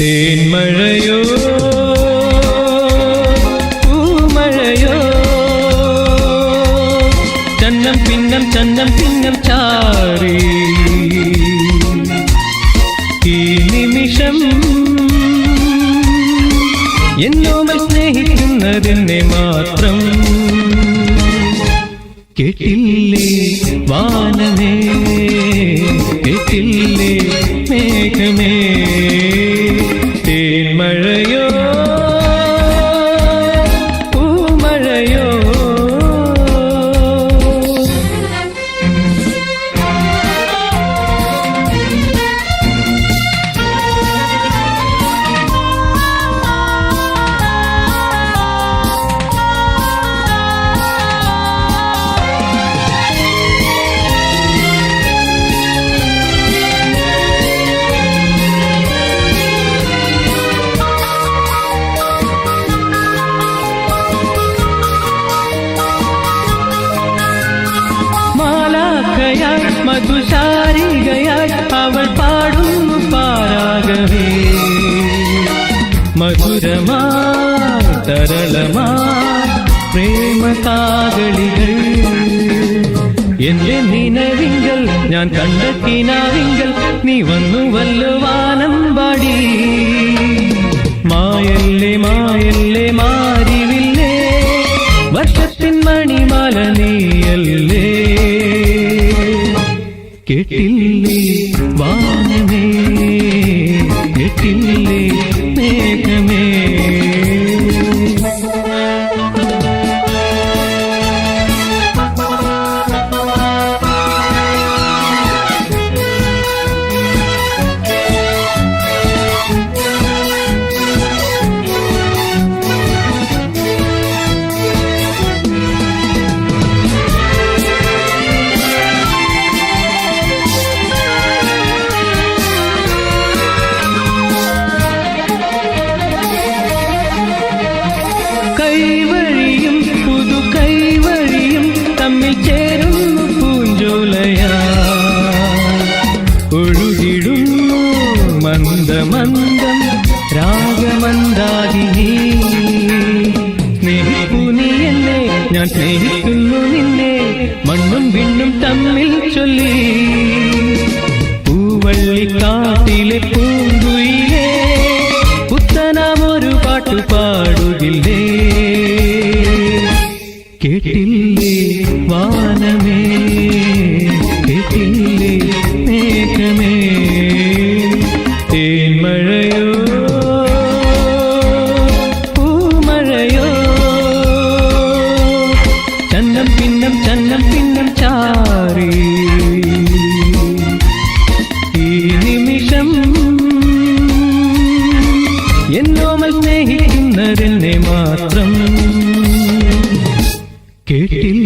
തേന്മഴയോ പൂമഴയോ? ചന്നം പിന്നം ചന്നം പിന്നം ചാറി. ഈ നിമിഷം എന്നോമൽ സ്നേഹിക്കുന്നതിനെ മാത്രം കേട്ടില്ലേ വാനമേ? കേട്ടില്ലേ മേഘമേ? മാലാഖയായി മധുശാരികയായി അവൾ പാടുന്നു പാരാകവേ മധുരമാ തരളമാ പ്രേമ കാകളികൾ എന്റെ നിലവിങ്കൽ ഞാൻ കണ്ട നീ വന്നു വല്ലുവാനം മായല്ലേ മായല്ലേ മാറിവില്ലേ കേട്ടില്ലേ? വാനമേ മന്ദമന്ദം രാഗമന്ദാകിനി സ്നേഹിക്കൂ നീ എന്നെ ഞാൻ സ്നേഹിക്കുന്നു നിന്നെ മണ്ണും വിണ്ണും തമ്മിൽ ചൊല്ലി പൂവള്ളിക്കാട്ടിലെ പൂങ്കുയിലേ പുത്തനാമൊരു പാട്ടു പാടുകില്ലേ കേട്ടില്ലേ വാനമേ മാറി ഈ നിമിഷം എന്നോമൽ സ്നേഹിക്കുന്നതെന്നെ മാത്രം കേട്ടില്ല.